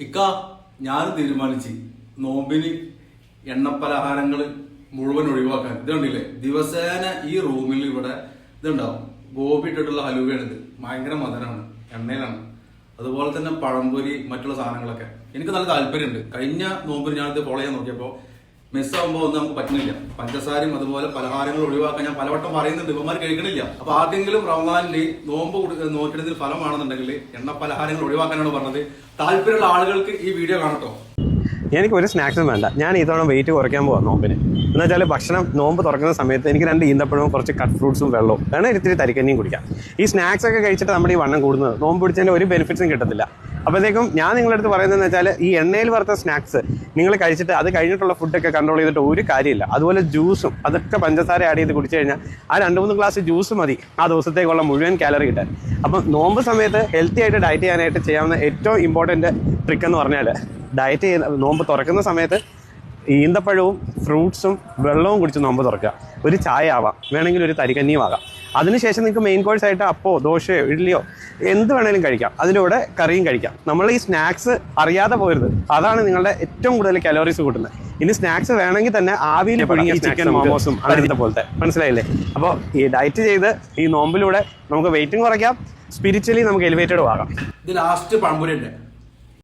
ഇക്ക ഞാൻ തീരുമാനിച്ചു നോമ്പിന് എണ്ണപ്പലഹാരങ്ങൾ മുഴുവൻ ഒഴിവാക്കാൻ. ഇത് കണ്ടില്ലേ? ദിവസേന ഈ റൂമിൽ ഇവിടെ ഇതുണ്ടാവും. ഗോപി ഇട്ടിട്ടുള്ള ഹലുവയാണിത്. ഭയങ്കര മധുരമാണ് എണ്ണയിലാണ്. അതുപോലെ തന്നെ പഴംപൊരി മറ്റുള്ള സാധനങ്ങളൊക്കെ. എനിക്ക് നല്ല താല്പര്യമുണ്ട്. കഴിഞ്ഞ നോമ്പിന് ഞാനിത് ഫോളോ ചെയ്യാൻ നോക്കിയപ്പോൾ മിസ്സാകുമ്പോൾ നമുക്ക് പറ്റുന്നില്ല. പഞ്ചസാരയും അതുപോലെ പലഹാരങ്ങൾ ഒഴിവാക്കാൻ ഞാൻ പലവട്ടം പറയുന്നുണ്ട്. ഇവന്മാർ കഴിക്കണില്ല അപ്പൊ ആദ്യമെങ്കിലും റമദാനിൽ നോമ്പ് നോക്കിയതിൽ ഫലമാണെന്നുണ്ടെങ്കിൽ എണ്ണ പലഹാരങ്ങൾ ഒഴിവാക്കാനാണ് പറഞ്ഞത്. താല്പര്യമുള്ള ആളുകൾക്ക് ഈ വീഡിയോ കാണട്ടോ. എനിക്ക് ഒരു സ്നാക്സും വേണ്ട. ഞാൻ ഇത്തവണ വെയിറ്റ് കുറയ്ക്കാൻ പോവാം നോമ്പിന്. എന്ന് വെച്ചാൽ ഭക്ഷണം നോമ്പ് തുറക്കുന്ന സമയത്ത് എനിക്ക് രണ്ട് ഈന്തപ്പഴവും കുറച്ച് കട്ട് ഫ്രൂട്ട്സും വെള്ളവും. വേണം ഇത്തിരി തരിക്കഞ്ഞിയും കുടിക്കാം. ഈ സ്നാക്സ് ഒക്കെ കഴിച്ചിട്ട് നമ്മുടെ ഈ വണ്ണം കൂടുന്നത് നോമ്പ് പിടിച്ചതിന്റെ ഒരു ബെനിഫിറ്റ്സും കിട്ടത്തില്ല. അപ്പോഴത്തേക്കും ഞാൻ നിങ്ങളുടെ അടുത്ത് പറയുന്നതെന്ന് വെച്ചാൽ ഈ എണ്ണയിൽ വറുത്ത സ്നാക്സ് നിങ്ങൾ കഴിച്ചിട്ട് അത് കഴിഞ്ഞിട്ടുള്ള ഫുഡൊക്കെ കൺട്രോൾ ചെയ്തിട്ട് ഒരു കാര്യമില്ല. അതുപോലെ ജ്യൂസും അതൊക്കെ പഞ്ചസാര ആഡ് ചെയ്ത് കുടിച്ചു കഴിഞ്ഞാൽ ആ രണ്ട് മൂന്ന് ഗ്ലാസ് ജ്യൂസ് മതി ആ ദിവസത്തേക്കുള്ള മുഴുവൻ കാലറി കിട്ടാൻ. അപ്പം നോമ്പ് സമയത്ത് ഹെൽത്തി ആയിട്ട് ഡയറ്റ് ചെയ്യാനായിട്ട് ചെയ്യാവുന്ന ഏറ്റവും ഇമ്പോർട്ടന്റ് ട്രിക്ക് എന്ന് പറഞ്ഞാൽ ഡയറ്റ് ചെയ്യുന്ന നോമ്പ് തുറക്കുന്ന സമയത്ത് ഈന്തപ്പഴവും ഫ്രൂട്ട്സും വെള്ളവും കുടിച്ച് നോമ്പ് തുറക്കുക. ഒരു ചായ ആവാം വേണമെങ്കിൽ ഒരു തരികന്നിയും ആകാം. അതിനുശേഷം നിങ്ങൾക്ക് മെയിൻ കോഴ്സ് ആയിട്ട് അപ്പോ ദോശയോ ഇഡ്ഡലിയോ എന്ത് വേണേലും കഴിക്കാം. അതിലൂടെ കറിയും കഴിക്കാം. നമ്മൾ ഈ സ്നാക്സ് അറിയാതെ പോരുത്. അതാണ് നിങ്ങളുടെ ഏറ്റവും കൂടുതൽ കലോറീസ് കൂട്ടുന്നത്. ഇനി സ്നാക്സ് വേണമെങ്കിൽ തന്നെ ആവിയിൽ പുഴുങ്ങിയ ചിക്കൻ മോമോസും അങ്ങനത്തെ പോലത്തെ. മനസ്സിലായില്ലേ? അപ്പോൾ ഈ ഡയറ്റ് ചെയ്ത് ഈ നോമ്പിലൂടെ നമുക്ക് വെയിറ്റും കുറയ്ക്കാം. സ്പിരിച്വലി നമുക്ക് എലിവേറ്റഡും ആകാം. ഇത് ലാസ്റ്റ് പഴംപൊരി ഉണ്ട്